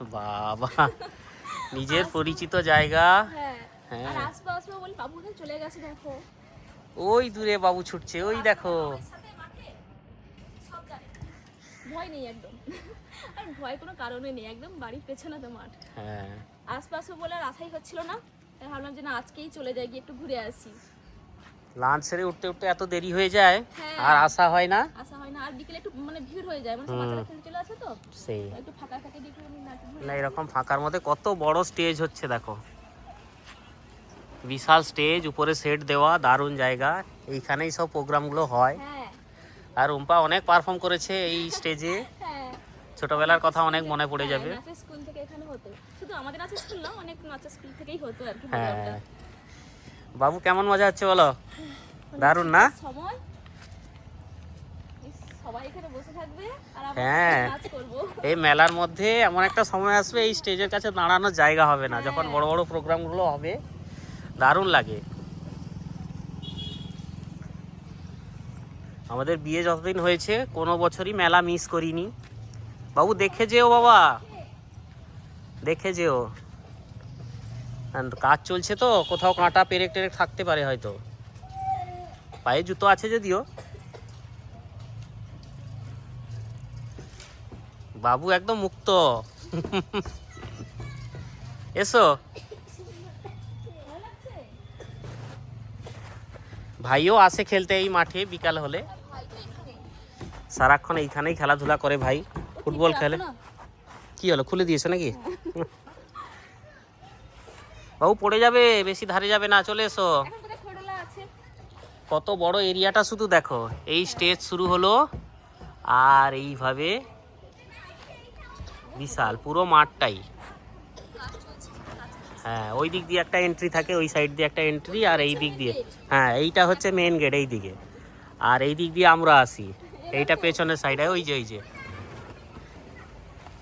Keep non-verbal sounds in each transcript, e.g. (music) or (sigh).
বাবা। নিজের পরিচিত জায়গা। হ্যাঁ। হ্যাঁ। চলে গেছে দেখো। ওই দূরে বাবু ছুটছে ওই দেখো। ভয় নেই একদম। (laughs) আর ভয় কোনো কারণে নেই একদম বাড়ির পেছনে তো মাঠ। হ্যাঁ। আসব বলে আর আশাই হচ্ছিল না। তাই ভাবলাম যে না আজকেই চলে যাই গিয়ে একটু ঘুরে আসি। লাঞ্চ সেরে উঠতে উঠতে এত দেরি হয়ে যায় হ্যাঁ। আর আসা হয় না? আসা হয় না আর বিকেলে একটু মানে ভিড় হয়ে যায় মানে বাচ্চারা খেলতে চলে আসে তো? সেই। একটু ফাঁকা থাকে দিয়ে একটু আমি নাটক ঘুরে না এরকম ফাঁকার মধ্যে কত বড় স্টেজ হচ্ছে দেখো। বিশাল স্টেজ উপরে সেট দেওয়া দারুণ জায়গা। এইখানেই সব প্রোগ্রামগুলো হয়। হ্যাঁ। আর রুম্পা অনেক পারফর্ম করেছে এই স্টেজে (laughs) হ্যাঁ। ছোটবেলার কথা অনেক মনে পড়ে হ্যাঁ, যাবে। নাচের স্কুল থেকে এখানে হতো। শুধু আমাদের নাচের স্কুল না অনেক নাচের স্কুল থেকেই হতো আর কি হ্যাঁ। বাবু কেমন মজা হচ্ছে বলো? (sighs) দারুণ না? সময় সবাই এখানে বসে থাকবে আর হ্যাঁ। করব। এই মেলার মধ্যে এমন একটা সময় আসবে এই স্টেজের কাছে দাঁড়ানোর জায়গা হবে না। যখন বড় বড় প্রোগ্রামগুলো হবে দারুণ লাগে। আমাদের বিয়ে যতদিন হয়েছে কোনো বছরই মেলা মিস করিনি। বাবু দেখে যেও বাবা। দেখে যেও। কাজ চলছে তো কোথাও কাঁটা পেরেক টেরেক থাকতে পারে হয়তো। পায়ে জুতো আছে যদিও। বাবু একদম মুক্ত। এসো। ভাইও আসে খেলতে এই মাঠে বিকাল হলে। সারাক্ষণ এইখানেই খেলাধুলা করে ভাই। ফুটবল খেলে? কি হলো, খুলে দিয়েছ নাকি? বাবু পড়ে যাবে, বেশি ধারে যাবে না, চলে এসো। কত বড় এরিয়াটা শুধু দেখো। এই স্টেজ শুরু হলো। আর এইভাবে বিশাল, পুরো মাঠটাই। হ্যাঁ ওই দিক দিয়ে একটা এন্ট্রি থাকে, ওই সাইড দিয়ে একটা এন্ট্রি আর এই দিক দিয়ে হ্যাঁ এইটা হচ্ছে মেন গেট এই দিকে। আর এই দিক দিয়ে আমরা আসি। এইটা পেছনের সাইডে ওই যে ওই যে।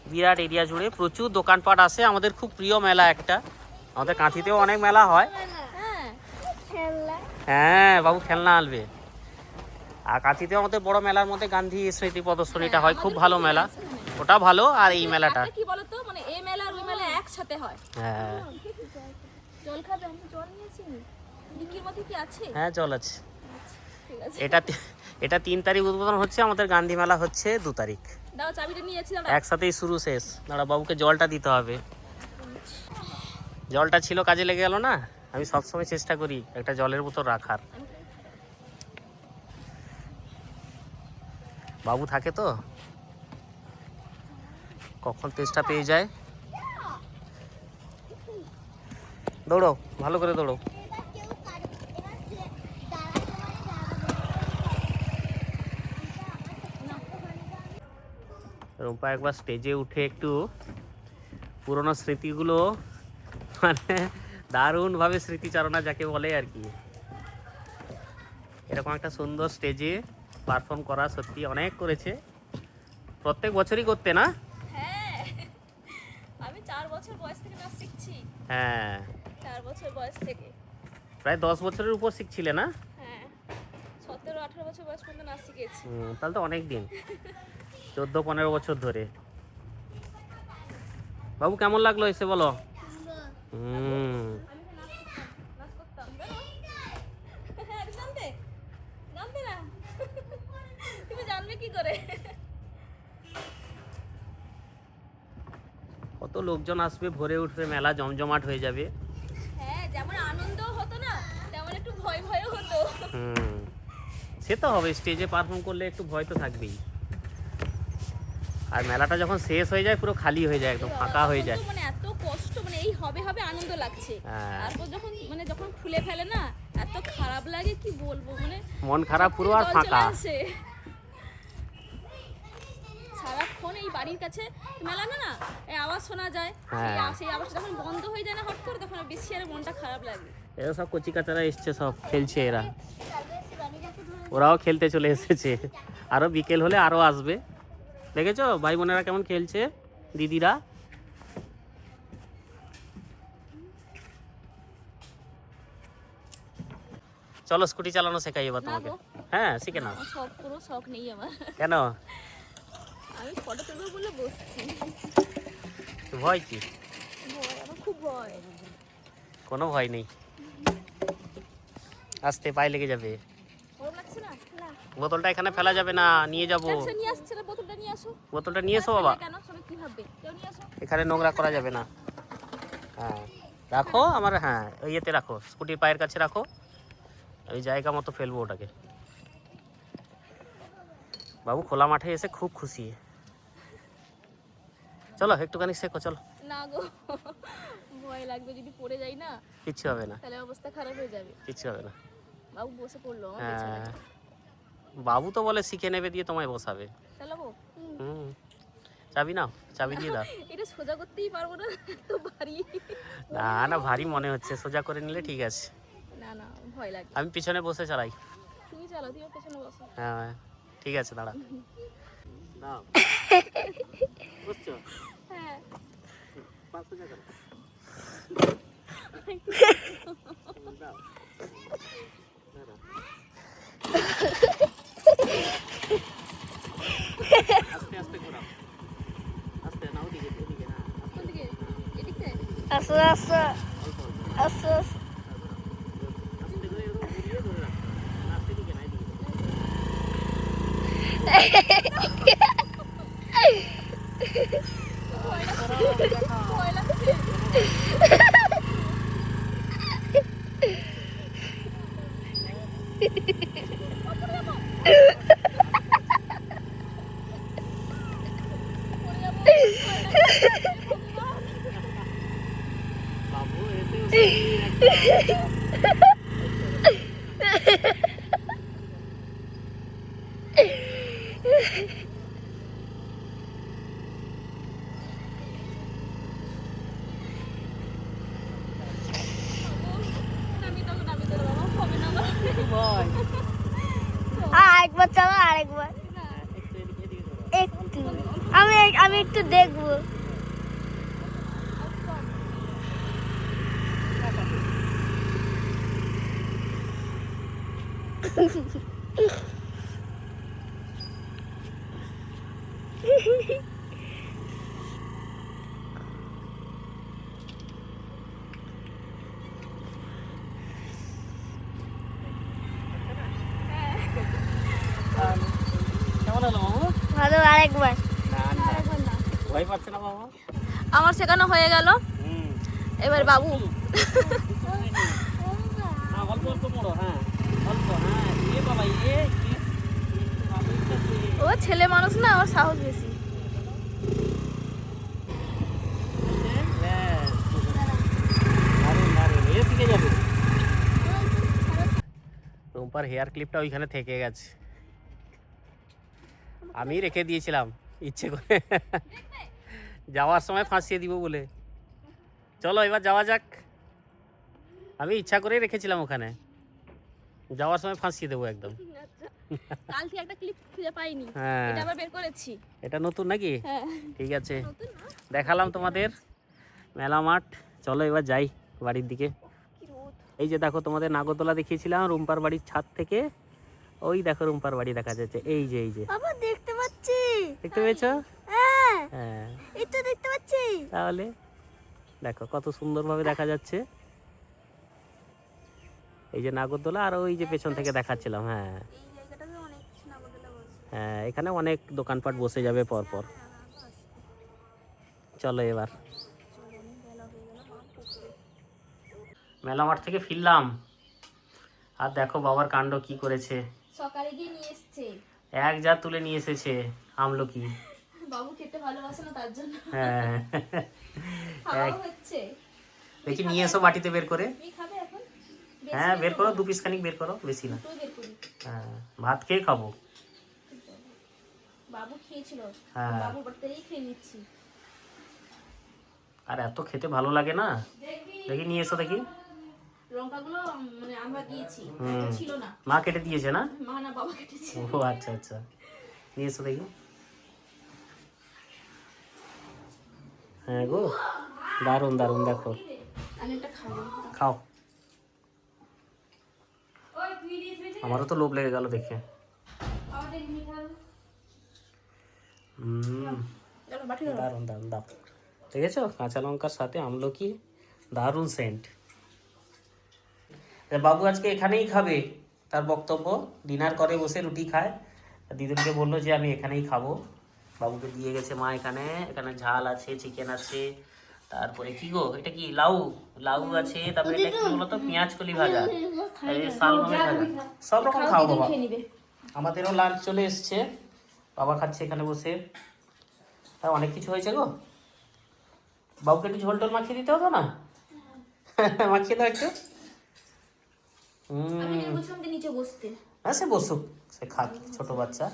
বিরাট এরিয়া জুড়ে প্রচুর দোকানপাট আসে আমাদের খুব প্রিয় মেলা একটা। আমাদের কাঁথিতেও অনেক মেলা হয়। হ্যাঁ বাবু খেলনা আনবে। আর কাঁথিতে আমাদের বড় মেলার মধ্যে গান্ধী স্মৃতি প্রদর্শনীটা হয়। খুব ভালো মেলা। ওটা ভালো আর এই মেলাটা। কি বলতো? মানে এই মেলা আর ওই মেলা একসাথে হয়। হ্যাঁ। জল খাবে? আমি জল নিয়েছি। ডিকির মধ্যে কি আছে? হ্যাঁ চল আছে। ঠিক এটা এটা তিন তারিখ উদ্বোধন হচ্ছে আমাদের গান্ধী মেলা হচ্ছে দু তারিখ। দাও চাবিটা নিয়েছি দাঁড়া একসাথেই শুরু শেষ। দাঁড়া বাবুকে জলটা দিতে হবে। জলটা ছিল কাজে লেগে গেল না? আমি সবসময় চেষ্টা করি একটা জলের বোতল রাখার। বাবু থাকে তো? কখন তেজটা পেয়ে যায়? দৌড়ো ভালো করে দৌড়ো রুম্পা একবার স্টেজে উঠে একটু পুরনো স্মৃতিগুলো মানে দারুণভাবে স্মৃতিচারণা যাকে বলে আর কি। এরকম একটা সুন্দর স্টেজে পারফর্ম করা সত্যি অনেক করেছে। প্রত্যেক বছরই করতে না হ্যাঁ আমি চার বছর বয়স থেকে নাচ শিখছি হ্যাঁ। চার বছর বয়স থেকে। প্রায় দশ বছরের উপর শিখছিলে না? হ্যাঁ সতেরো আঠারো বছর বয়স পর্যন্ত নাচ শিখেছি। তাহলে তো অনেক দিন। (laughs) চোদ্দ পনেরো বছর ধরে। বাবু কেমন লাগল এসে বলো? হুম। আমি তো নাচ করতাম নাচ করতাম জানো? হ্যাঁ তুমি জানতে জানতে না তুমি জানবে কি করে কত লোকজন আসবে ভরে উঠবে মেলা জমজমাট হয়ে যাবে। হ্যাঁ যেমন আনন্দ হতো না তেমন একটু ভয় ভয়ও হতো। হুম সে তো হবে স্টেজে পারফর্ম করলে একটু ভয় তো থাকবেই। আর মেলাটা যখন শেষ হয়ে যায় পুরো খালি হয়ে যায় একদম ফাঁকা হয়ে যায়। মানে এত কষ্ট মানে এই হবে হবে আনন্দ লাগছে। হ্যাঁ। তারপর যখন মানে যখন খুলে ফেলে না এত খারাপ লাগে কি বলব? মানে মন খারাপ পুরো আর ফাঁকা। আসে। এই বাড়ির কাছে মেলা না না এই আওয়াজ শোনা যায়। সেই হ্যাঁ। আ- সেই আওয়াজ যখন বন্ধ হয়ে যায় না হট করে তখন বেশি আর মনটা খারাপ লাগে। এরা সব কচি কাচারা এসছে সব খেলছে এরা। ওরাও খেলতে চলে এসেছে। আরও বিকেল হলে আরও আসবে। দেখেছ? ভাই বোনেরা কেমন খেলছে? দিদিরা? চলো স্কুটি চালানো শেখাই এবার তোমাকে। গো। হ্যাঁ শিখে নাও। আমার শখ পুরো শখ নেই আমার। কেন? আমি ফটো তুলবো বলে বসছি। ভয় কি? ভয় আমার খুব ভয়। কোনো ভয় নেই। আসতে পায়ে লেগে যাবে। বোতলটা এখানে ফেলা যাবে না নিয়ে যাব। বোতলটা নিয়ে এসো বাবা। এখানে নোংরা করা যাবে না। হ্যাঁ। রাখো আমার হ্যাঁ ইয়েতে রাখো স্কুটির পায়ের কাছে রাখো। ওই জায়গা মতো ফেলব ওটাকে। বাবু খোলা মাঠে এসে খুব খুশি। চলো একটুখানি শেখো চলো। না গো ভয় লাগবে যদি পড়ে যাই না কিচ্ছু হবে না। তাহলে অবস্থা খারাপ হয়ে যাবে। কিচ্ছু হবে না। বাবু বসে পড়ল আমার হ্যাঁ। পেছনে বাবু তো বলে শিখে নেবে দিয়ে তোমায় বসাবে। চালাবো হুম। চাবি নাও চাবি দিয়ে দাও। (laughs) এটা সোজা করতেই পারব না তো ভারী। না না ভারী মনে হচ্ছে সোজা করে নিলে ঠিক আছে। না না ভয় লাগে। আমি পিছনে বসে চালাই। তুমি চালাও তুমি পেছনে বসো। হ্যাঁ ঠিক আছে দাঁড়া। দাও (laughs) বুঝছ হ্যাঁ পা সোজা করো। দাও। দাঁড়াও। আস্তে আস্তে ঘোরাও আস্তে না ওদিকে ওদিকে না আস্তে কোন দিকে এদিকটায় আসো আসো অল্প অল্প আসো আস্তে করে এরকম ঘুরিয়ে ধরে রাখো না, আস্তে দিকে না এদিকে ভয় লাগছে বাবু এতে একটা নামি দাও নামি দাও বাবা হবে না আমার ভয় আরেকবার চলো আরেকবার না একটু এদিকে এদিকে ধরো একটু আমি আমি একটু দেখব কেমন হলো মামু ভালো আরেকবার না না ভয় পাচ্ছে না মামু আমার শেখানো হয়ে গেল এবার বাবু হ্যাঁ হ্যাঁ হ্যাঁ। ও ছেলে মানুষ না ওর সাহস বেশি। রুম্পার হেয়ার ক্লিপটা ওইখানে থেকে গেছে আমি রেখে দিয়েছিলাম ইচ্ছে করে যাওয়ার সময় ফাঁসিয়ে দিব বলে। চলো এবার যাওয়া যাক। আমি ইচ্ছা করেই রেখেছিলাম ওখানে। যাওয়ার সময় ফাঁসিয়ে দেবো একদম। কাল থেকে একটা ক্লিপ খুঁজে পাইনি। হ্যাঁ। এটা আবার বের করেছি। এটা নতুন নাকি? হ্যাঁ। ঠিক আছে। দেখালাম তোমাদের। মেলা মাঠ। চলো এবার যাই বাড়ির দিকে। এই যে দেখো তোমাদের নাগরদোলা দেখিয়েছিলাম রুম্পার বাড়ির ছাদ থেকে। ওই দেখো রুম্পার বাড়ি দেখা যাচ্ছে। এই যে এই যে। দেখতে পাচ্ছি। দেখতে পেয়েছ? হ্যাঁ। হ্যাঁ। এই তো দেখতে পাচ্ছি। তাহলে দেখো কত সুন্দরভাবে দেখা যাচ্ছে। এই যে নাগরদোলা আর ওই যে পেছন থেকে দেখাচ্ছিলাম হ্যাঁ। হ্যাঁ এখানে অনেক দোকানপাট বসে যাবে পর পর চলো এবার। মেলা মাঠ থেকে ফিরলাম। আর দেখো বাবার কাণ্ড কি করেছে। সকালে গিয়ে নিয়ে এসছে। এক যা তুলে নিয়ে এসেছে আমলকি। বাবু খেতে ভালোবাসে না তার জন্য। হ্যাঁ। হচ্ছে। দেখি নিয়ে এসো বাটিতে বের করে। হ্যাঁ বের করো দু পিস খানিক বের করো বেশি না। হ্যাঁ ভাত খেয়ে খাব। বাবু খেয়েছিল। হ্যাঁ। বাড়িতেই খেয়ে নিচ্ছি। আর এত খেতে ভালো লাগে না। দেখি নিয়ে এসো দেখি। লঙ্কাগুলো মানে আমরা দিয়েছি। ছিল না। মা কেটে দিয়েছে না? মা না বাবা কেটেছে। ও আচ্ছা আচ্ছা। নিয়ে এসো দেখি। হ্যাঁ গো দারুণ দারুণ দেখো। খাও। আমারও তো লোভ লেগে গেল দেখে। দারুণ দারুণ দাও দেখেছ? কাঁচা লঙ্কার সাথে আমলকি দারুণ সেন্ট বাবু আজকে এখানেই খাবে তার বক্তব্য। ডিনার করে বসে রুটি খায়। আর দিদুনকে বলল যে আমি এখানেই খাব। বাবুকে দিয়ে গেছে মা এখানে এখানে ঝাল আছে চিকেন আছে। তারপরে কি গো এটা কি লাউ? লাউ আছে তারপরে এটা কি বলতো? পেঁয়াজ কলি ভাজা। সব রকম খাও বাবা। আমাদেরও লাঞ্চ চলে এসছে। বাবা খাচ্ছে এখানে বসে। হ্যাঁ অনেক কিছু হয়েছে গো? বাবুকে একটু ঝোল টোল মাখিয়ে দিতে হতো না? (laughs) মাখিয়ে দাও একটু। আমি হুম। বলছিলাম নিচে বসতে। হ্যাঁ সে বসুক সে খাক ছোট বাচ্চা।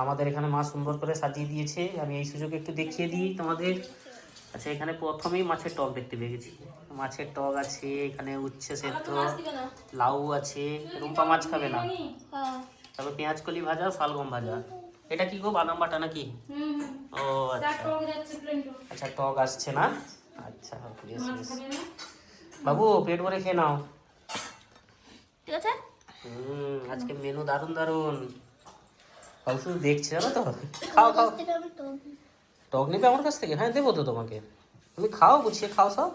আমাদের এখানে মা সুন্দর করে সাজিয়ে দিয়েছে। আমি এই সুযোগে একটু দেখিয়ে দিই তোমাদের। আচ্ছা এখানে প্রথমেই মাছের টক দেখতে পেয়ে গেছি। মাছের টক আছে এখানে উচ্ছে সেদ্ধ মাছ লাউ আছে রুম্পা মাছ খাবে না। হ্যাঁ। তারপর পেঁয়াজ কলি ভাজা শালগম ভাজা। এটা কি গো বাদাম বাটা নাকি? ও আচ্ছা। আচ্ছা টক আসছে না? আচ্ছা বাবু পেট ভরে খেয়ে নাও। ঠিক আছে? হুম আজকে মেনু দারুণ দারুণ। শুধু দেখছে জানো তো? খাও খাও। টক নেবে। আমার কাছ থেকে? হ্যাঁ দেবো তো তোমাকে। তুমি খাও গুছিয়ে খাও সব।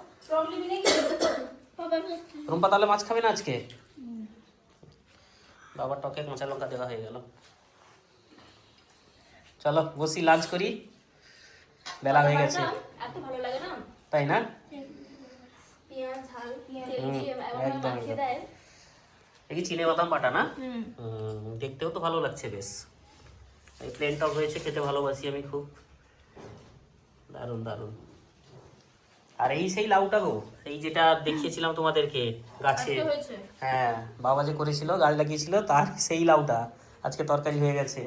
রুম্পা তাহলে মাছ খাবে না আজকে? বাবার টকে কাঁচা লঙ্কা দেওয়া হয়ে গেল। চলো বসি লাঞ্চ করি। বেলা হয়ে গেছে। তাই না? একদম, চিনে বাদাম বাটা না? দেখতেও তো ভালো লাগছে বেশ। এই প্লেন টক হয়েছে খেতে ভালোবাসি আমি খুব। দারুণ দারুণ। আর এই সেই লাউটা গো এই যেটা দেখিয়েছিলাম তোমাদেরকে গাছে। হ্যাঁ বাবা যে করেছিল গাছ লাগিয়েছিল তার সেই লাউটা আজকে তরকারি হয়ে গেছে।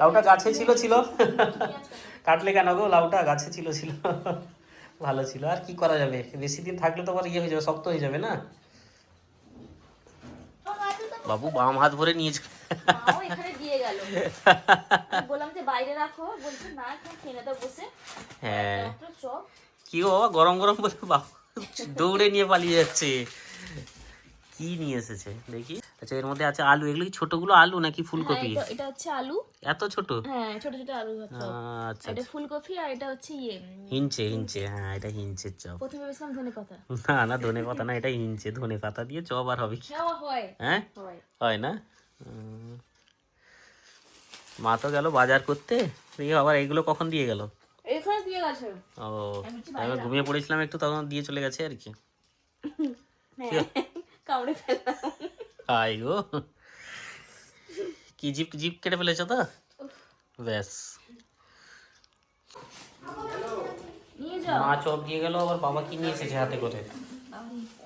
লাউটা গাছে ছিল ছিল। কাটলে কেন গো? লাউটা গাছে ছিল ছিল। ভালো ছিল। আর কি করা যাবে? বেশি দিন থাকলে তো আবার ইয়ে হয়ে যাবে শক্ত হয়ে যাবে না? বাবু বাম হাত ভরে দিয়ে গেল (laughs) বললাম যে বাইরে রাখো। বলছে না এখানে খেয়ে বসে হ্যাঁ। কি গো বাবা গরম গরম বলে বাবা দৌড়ে নিয়ে পালিয়ে যাচ্ছে। কি নিয়ে এসেছে দেখি। আচ্ছা এর মধ্যে আছে আলু। এগুলো কি ছোটগুলো আলু নাকি হ্যাঁ, ফুলকপি এটা- এটা হচ্ছে আলু। এত ছোট? হ্যাঁ ছোট ছোট আলু আচ্ছা এটা ফুলকপি আর এটা হচ্ছে ইয়ে হিঞ্চে হিঞ্চে। হ্যাঁ এটা হিঞ্চের চপ। প্রথমে ভেবেছিলাম ধনে পাতা। না না ধনে পাতা না এটা হিঞ্চে। ধনে পাতা দিয়ে চপ আর হবে কি? হয়। হ্যাঁ? হয়। হয় না। মা তো গেল বাজার করতে দিয়ে আবার এগুলো কখন দিয়ে গেল। এখানে দিয়ে গেছে। ও আমি ঘুমিয়ে পড়েছিলাম একটু তখন দিয়ে চলে গেছে আর কি। হ্যাঁ কামড়ে ফেললাম। হাই গো। কি জিপ জিপ কেটে ফেলেছো তো? ব্যাস। মা চপ দিয়ে গেল আবার বাবা কি নিয়ে এসেছে হাতে করে?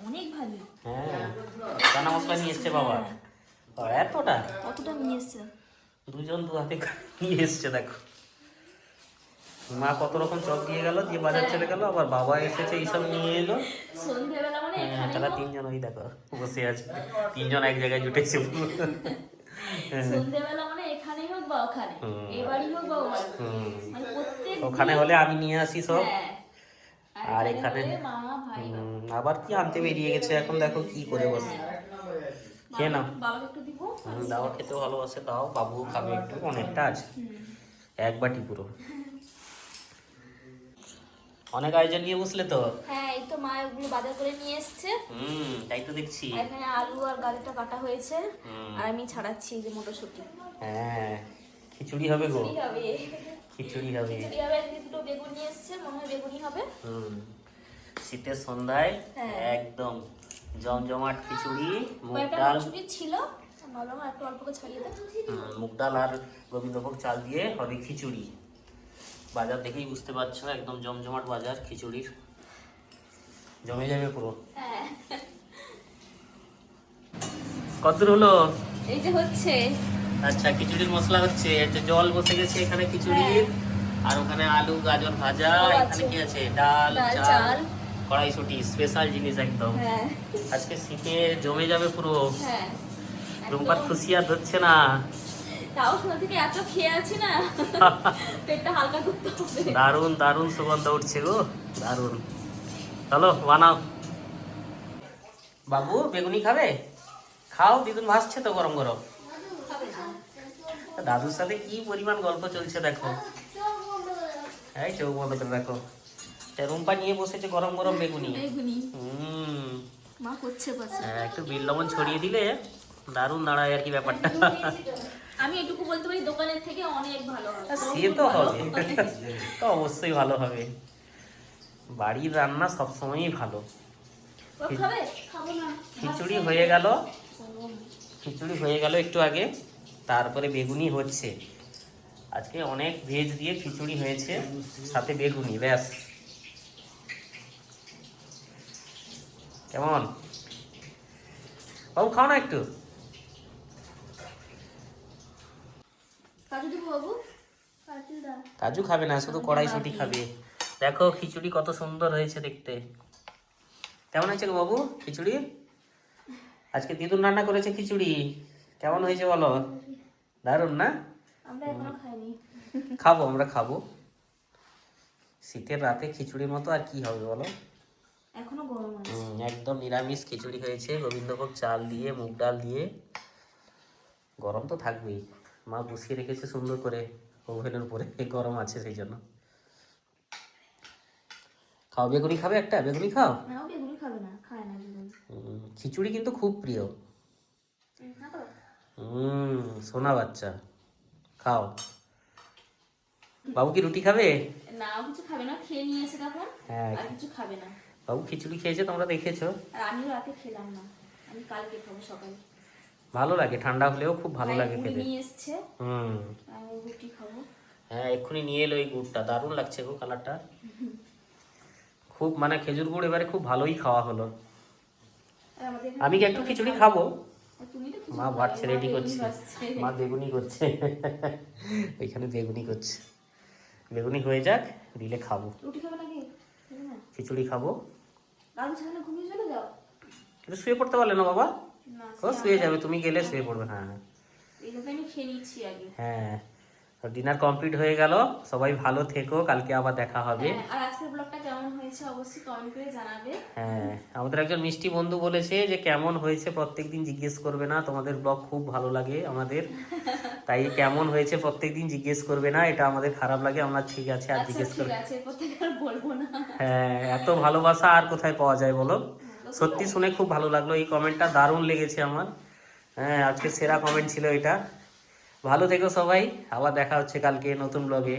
অনেক ভালো। হ্যাঁ চানা মশলা নিয়ে এসছে বাবা। এতটা? কতটা নিয়ে এসছে। দুজন দু হাতে নিয়ে এসছে দেখো। মা কত রকম চপ দিয়ে গেল দিয়ে বাজার চলে গেল আবার বাবা এসেছে এইসব নিয়ে এলো। মানে হ্যাঁ তারা তিনজন ওই দেখো বসে আছে। তিনজন এক জায়গায় জুটেছে। মানে এখানেই হোক বা ওখানে। মানে হলে আমি নিয়ে আসি সব। হ্যাঁ। আর এখানে আবার কি আনতে বেরিয়ে গেছে এখন দেখো কি করে বসে। খেয়ে নাও। বাবাকে একটু দিব? হুম, দাও খেতে ভালোবাসে দাও বাবু খাবে একটু অনেকটা আছে। এক বাটি পুরো। অনেক আয়োজন নিয়ে বসলে তো? হ্যাঁ এই তো মা ওগুলো বাজার করে নিয়ে এসছে। হুম তাই তো দেখছি। এখানে আলু আর গাজরটা কাটা হয়েছে। আর আমি ছাড়াচ্ছি যে মটরশুঁটি। হ্যাঁ খিচুড়ি হবে গো। খিচুড়ি হবে। খিচুড়ি হবে। দুটো বেগুন নিয়ে এসছে মনে হয় বেগুনি হবে। হুম শীতের সন্ধ্যায় হ্যাঁ। একদম জমজমাট খিচুড়ি মুগ ডাল। ছিল। মুগ ডাল আর গোবিন্দভোগ চাল দিয়ে হবে খিচুড়ি। বাজার দেখেই বুঝতে পারছ একদম জমজমাট বাজার খিচুড়ির। জমে যাবে পুরো। হ্যাঁ। কতদূর হলো? এই যে হচ্ছে। আচ্ছা খিচুড়ির মশলা হচ্ছে এই যে জল বসে গেছে এখানে খিচুড়ির। আর ওখানে আলু গাজর ভাজা এখানে। কি আছে? ডাল চাল। কড়াইশুটি স্পেশাল জিনিস একদম। হ্যাঁ। আজকে শীতে জমে যাবে পুরো। হ্যাঁ রুম্পার খুশি আর ধরছে না। তাও শোনা থেকে এত খেয়ে আছি না। পেটটা হালকা করতে হবে। দারুণ দারুণ সুগন্ধ উঠছে গো। দারুণ। চলো বানাও। বাবু বেগুনি খাবে? খাও দিদুন ভাসছে তো গরম গরম। দাদুর সাথে কি পরিমাণ গল্প চলছে দেখো। এই চোখ বন্ধ করে দেখো রুম্পা নিয়ে বসেছে গরম গরম বেগুনি। বেগুনি। হুম। মা করছে পাশে হ্যাঁ, একটু বিল লবণ ছড়িয়ে দিলে দারুণ দাঁড়ায় আর কি ব্যাপারটা। আমি এটুকু বলতে পারি দোকানের থেকে অনেক ভালো হবে। সে তো হবে। তো অবশ্যই ভালো হবে। বাড়ির রান্না সবসময়ই ভালো। খিচুড়ি হয়ে গেল। খিচুড়ি হয়ে গেল একটু আগে। তারপরে বেগুনি হচ্ছে। আজকে অনেক ভেজ দিয়ে খিচুড়ি হয়েছে সাথে বেগুনি ব্যাস। কেমন? বাবু খাও না একটু। কাজু খাবে না শুধু কড়াইশুটি খাবে। দেখো খিচুড়ি কত সুন্দর হয়েছে দেখতে। কেমন হয়েছে বাবু খিচুড়ি? আজকে দিদুন রান্না করেছে খিচুড়ি। কেমন হয়েছে বলো? দারুণ না? খাব আমরা খাব। শীতের রাতে খিচুড়ির মতো আর কি হবে বলো? এখনও গরম আছে। একদম নিরামিষ খিচুড়ি হয়েছে। গোবিন্দভোগ চাল দিয়ে মুগ ডাল দিয়ে। গরম তো থাকবেই। মা বসিয়ে রেখেছে সুন্দর করে ওভেনের উপরে। গরম আছে সেই জন্য। খাও বেগুনি খাবে একটা? বেগুনি খাও? না বেগুনি খাবে না খায় না বেগুনি। খিচুড়ি কিন্তু খুব প্রিয়। হুম সোনা বাচ্চা। খাও। বাবু কি রুটি খাবে? না কিছু খাবে না খেয়ে নিয়েছে তখন হ্যাঁ আর কিছু খাবে না। বাবু খিচুড়ি খেয়েছে তোমরা দেখেছ? আর আমিও রাতে খেলাম না। আমি কালকে খাব সকালে। ভালো লাগে ঠান্ডা হলেও খুব ভালো লাগে খেতে। নিয়ে এসছে। হুম। আমি রুটি খাব। হ্যাঁ এক্ষুনি নিয়ে এলো এই গুড়টা দারুণ লাগছে গো কালারটা। খুব মানে খেজুর গুড় এবারে খুব ভালোই খাওয়া হলো। আমি কি একটু খিচুড়ি খাব? মা বাড়ছে রেডি করছে। মা বেগুনি করছে। ওইখানে বেগুনি করছে। বেগুনি হয়ে যাক দিলে খাব। খিচুড়ি খাব। কাল ছাড়া ঘুমিয়ে চলে যাও। কিন্তু শুয়ে পড়তে পারলে না বাবা? ও শুয়ে যাবে তুমি গেলে শুয়ে পড়বে হ্যাঁ এইভাবে আমি খেয়ে নিচ্ছি আগে। হ্যাঁ ডিনার কমপ্লিট হয়ে গেল সবাই ভালো থেকো কালকে আবার দেখা হবে। হ্যাঁ, আর আজকের ব্লগটা কেমন হয়েছে অবশ্যই কমেন্ট করে জানাবে। হ্যাঁ আমাদের একজন মিষ্টি বন্ধু বলেছে যে কেমন হয়েছে প্রত্যেকদিন জিজ্ঞেস করবে না তোমাদের ব্লগ খুব ভালো লাগে আমাদের। তাই কেমন হয়েছে প্রত্যেকদিন জিজ্ঞেস করবে না এটা আমাদের খারাপ লাগে আমরা ঠিক আছে আর আচ্ছা জিজ্ঞেস ঠিক করবে আছে এরপর থেকে আর বলব হ্যাঁ এত ভালোবাসা আর কোথায় পাওয়া যায় বলো? সত্যি শুনে খুব ভালো লাগল। এই কমেন্টটা দারুণ লেগেছে আমার। হ্যাঁ আজকে সেরা কমেন্ট ছিল এটা। ভালো থেকো সবাই। আবার দেখা হচ্ছে কালকে নতুন ব্লগে